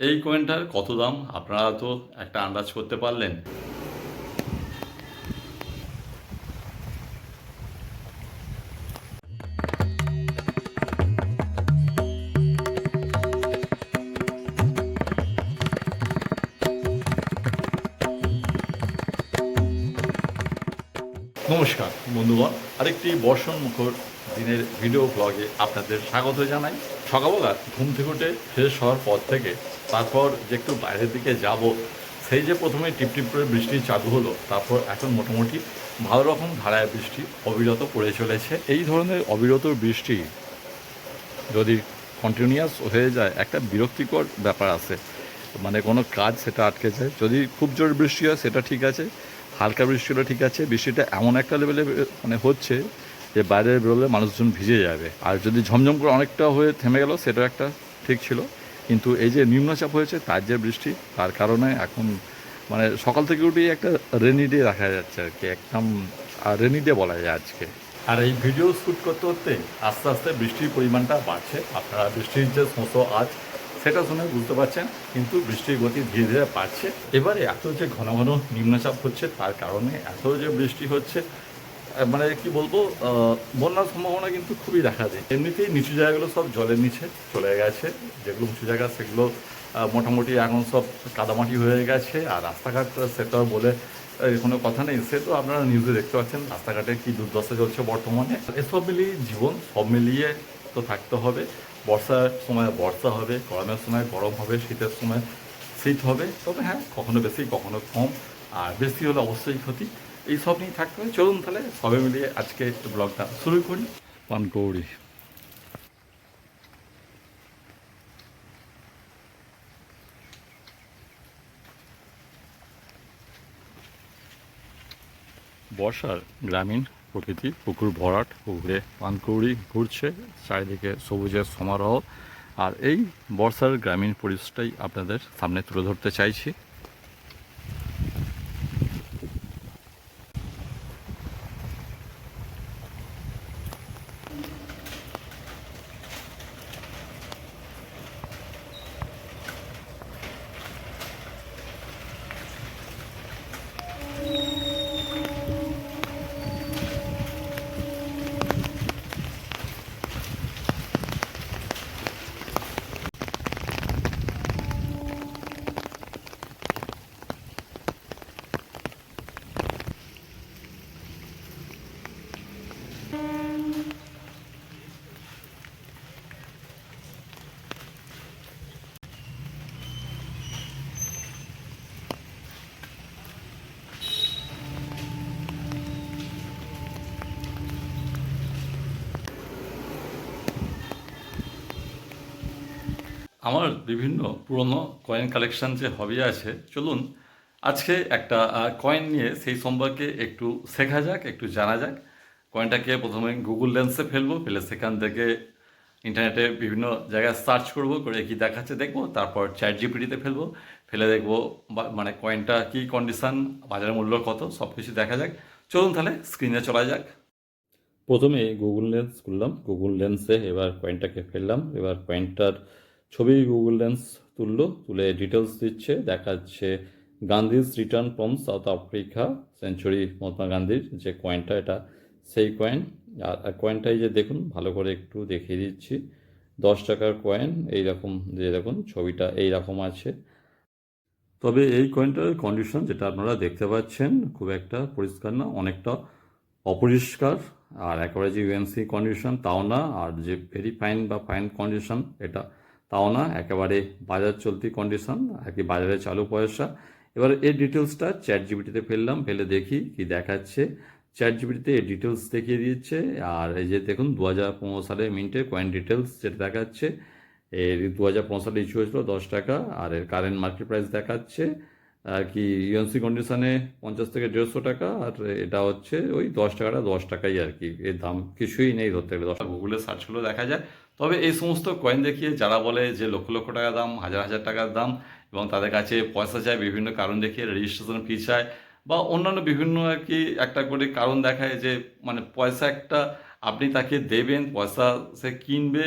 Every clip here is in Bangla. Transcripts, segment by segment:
এই কয়েনটার কত দাম? আপনারা তো একটা আন্দাজ করতে পারলেন। নমস্কার, বন্ধুগণ। আরেকটি বর্ষণ মুখর দিনের ভিডিও ব্লগে আপনাদের স্বাগত জানাই। সকালবেলা ঘুম থেকে উঠে ফ্রেশ হওয়ার পর থেকে তারপর যে একটু বাইরের দিকে যাব, সেই যে প্রথমে টিপটিপ করে বৃষ্টি চালু হলো, তারপর এখন মোটামুটি ভালো রকম ধারায় বৃষ্টি অবিরত পড়ে চলেছে। এই ধরনের অবিরত বৃষ্টি যদি কন্টিনিউয়াস হয়ে যায়, একটা বিরক্তিকর ব্যাপার আছে। মানে কোনো কাজ সেটা আটকে যায়। যদি খুব জোর বৃষ্টি হয়, সেটা ঠিক আছে। হালকা বৃষ্টি হলে ঠিক আছে। বৃষ্টিটা এমন একটা লেভেলে মানে হচ্ছে যে বাইরে বেরোলে মানুষজন ভিজে যাবে। আর যদি ঝমঝম করে অনেকটা হয়ে থেমে গেল সেটা একটা ঠিক ছিল। কিন্তু এই যে নিম্নচাপ হয়েছে, তার যে বৃষ্টি, তার কারণে এখন মানে সকাল থেকে উঠেই একটা রেনি ডে দেখা যাচ্ছে আর কি, একদম রেনি ডে বলা যায় আজকে। আর এই ভিডিও শ্যুট করতে করতে আস্তে আস্তে বৃষ্টির পরিমাণটা বাড়ছে। আপনারা বৃষ্টির যে সমস্ত আজ, সেটা শুনে বুঝতে পারছেন, কিন্তু বৃষ্টির গতি ধীরে ধীরে বাড়ছে। এবারে এত যে ঘন ঘন নিম্নচাপ হচ্ছে, তার কারণে এত যে বৃষ্টি হচ্ছে মানে কি বলব বন্যার সম্ভাবনা কিন্তু খুবই দেখা যায়। এমনিতেই নিচু জায়গাগুলো সব জলের নিচে চলে গেছে। যেগুলো উঁচু জায়গা, সেগুলো মোটামুটি এখন সব কাদামাটি হয়ে গেছে। আর রাস্তাঘাট সেটা বলে কোনো কথা নেই। সে তো আপনারা নিউজে দেখতে পাচ্ছেন রাস্তাঘাটে কি দুর্দশা চলছে বর্তমানে। এসব মিলিয়ে জীবন সব মিলিয়ে তো থাকতে হবে। বর্ষার সময় বর্ষা হবে, গরমের সময় গরম হবে, শীতের সময় শীত হবে। তবে হ্যাঁ কখনো বেশি, কখনো কম। আর বেশি হলে অবশ্যই ক্ষতি। এই সব নিয়ে থাকতে হবে। চলুন তাহলে সবে মিলিয়ে আজকে ব্লগটা শুরু করি। পানকৌড়ি বর্ষার গ্রামীণ প্রকৃতি, পুকুর ভরাট, পুকুরে পানকৌড়ি ঘুরছে, চারিদিকে সবুজের সমারোহ। আর এই বর্ষার গ্রামীণ পরিবেশটাই আপনাদের সামনে তুলে ধরতে চাইছি। আমার বিভিন্ন পুরনো কয়েন কালেকশন যে হবি আছে, চলুন আজকে একটা কয়েন নিয়ে সেই সম্পর্কে একটু শেখা যাক, একটু জানা যাক। কয়েনটাকে প্রথমে গুগল লেন্সে ফেলব, ফেলে সেখান থেকে ইন্টারনেটে বিভিন্ন জায়গায় সার্চ করব, করে কি দেখাচ্ছে দেখব, তারপর চ্যাট জিপিটিতে ফেলব, ফেলে দেখব মানে কয়েনটা কি কন্ডিশন বাজার মূল্য কত সব কিছু দেখা যাক। চলুন তাহলে স্ক্রিনে চলা যাক। প্রথমে গুগল লেন্স খুললাম গুগল লেন্সে এবার কয়েনটাকে ফেললাম, এবার কয়েনটার ছবি গুগল লেন্স তুললো, তুলে ডিটেলস দিচ্ছে, দেখাচ্ছে Gandhi's return from South Africa century Mahatma গান্ধীর যে কয়েনটা এটা সেই কয়েন আর কয়েনটাই যে দেখুন, ভালো করে একটু দেখিয়ে দিচ্ছি। দশ টাকার কয়েন এইরকম, যে দেখুন, ছবিটা এই রকম আছে। তবে এই কয়েনটার কন্ডিশন যেটা আপনারা দেখতে পাচ্ছেন, খুব একটা পরিষ্কার না, অনেকটা অপরিষ্কার। আর একেবারে যে ইউএনসি কন্ডিশন তাও না। আর যে ভেরি ফাইন বা ফাইন কন্ডিশন এটা তাও না, একেবারে বাজার চলতি কন্ডিশন আর কি বাজারে চালু পয়সা। এবার এই ডিটেলসটা চ্যাট জিবিটিতে ফেললাম, ফেলে দেখি কি দেখাচ্ছে। চ্যাট জিবিটিতে এই ডিটেলস দেখিয়ে দিচ্ছে, আর এই যে দেখুন দু হাজার পনেরো সালে মিনিটে কয়েন ডিটেলস যেটা দেখাচ্ছে এর দু হাজার পনেরো সালে ইস্যু হয়েছিল দশ টাকা, আর এর কারেন্ট মার্কেট প্রাইস দেখাচ্ছে আর কি ইউএনসি কন্ডিশনে পঞ্চাশ থেকে দেড়শো টাকা, আর এটা হচ্ছে ওই দশ টাকাটা দশ টাকাই আর কি। এর দাম কিছুই নেই ধরতে গেলে। দশ গুগলে সার্চ করলেও দেখা যায়। তবে এই সমস্ত কয়েন দেখিয়ে যারা বলে যে লক্ষ লক্ষ টাকা দাম, হাজার হাজার টাকার দাম, এবং তাদের কাছে পয়সা চায়, বিভিন্ন কারণ দেখিয়ে রেজিস্ট্রেশন ফি চায়, বা অন্যান্য বিভিন্ন আর কি একটা করে কারণ দেখায় যে মানে পয়সা একটা আপনি তাকে দেবেন, পয়সা সে কিনবে,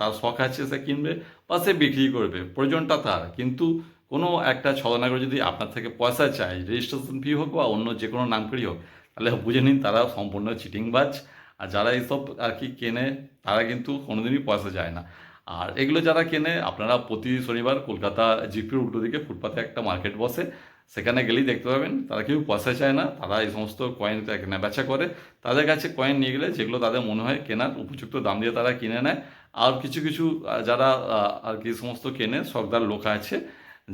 তার শখ আছে সে কিনবে, বা সে বিক্রি করবে। প্রয়োজনটা তার। কিন্তু কোনো একটা ছলনা করে যদি আপনার থেকে পয়সা চায় রেজিস্ট্রেশন ফি হোক বা অন্য যে কোনো নাম করেই হোক, তাহলে বুঝে নিন তারা সম্পূর্ণ চিটিংবাজ। আর যারা এইসব আর কি কেনে, তারা কিন্তু কোনোদিনই পয়সা যায় না। আর এগুলো যারা কেনে, আপনারা প্রতি শনিবার কলকাতা জিপির উল্টো দিকে ফুটপাতে একটা মার্কেট বসে, সেখানে গেলেই দেখতে পাবেন, তারা কেউ পয়সা চায় না, তারা এই সমস্ত কয়েন কেনা বেচা করে, তাদের কাছে কয়েন নিয়ে গেলে যেগুলো তাদের মনে হয় কেনার উপযুক্ত দাম দিয়ে তারা কিনে নেয়। আর কিছু কিছু যারা আর কি সমস্ত কেনে সর্দার লোক আছে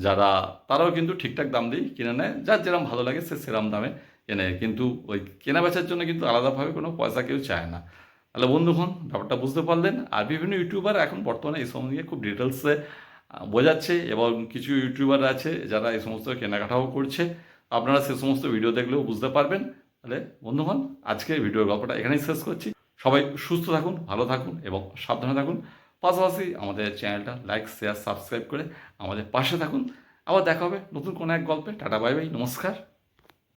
যারা, তারাও কিন্তু ঠিকঠাক দাম দিয়েই কিনে নেয়। যার যেরকম ভালো লাগে সে সেরকম দামে কেনে কিন্তু ওই কেনা বেচার জন্য কিন্তু আলাদাভাবে কোনো পয়সা কেউ চায় না। তাহলে বন্ধুগণ, ব্যাপারটা বুঝতে পারলেন। আর বিভিন্ন ইউটিউবার এখন বর্তমানে এই সময় খুব ডিটেলসে বোঝাচ্ছে এবং কিছু ইউটিউবার আছে যারা এই সমস্ত কেনাকাটাও করছে। আপনারা সে সমস্ত ভিডিও দেখলেও বুঝতে পারবেন। তাহলে বন্ধুগণ আজকে ভিডিওর গল্পটা এখানেই শেষ করছি। সবাই সুস্থ থাকুন, ভালো থাকুন এবং সাবধানে থাকুন। পাশাপাশি আমাদের চ্যানেলটা লাইক শেয়ার সাবস্ক্রাইব করে আমাদের পাশে থাকুন। আবার দেখা হবে নতুন কোনো এক গল্পে। টাটা বাই বাই নমস্কার।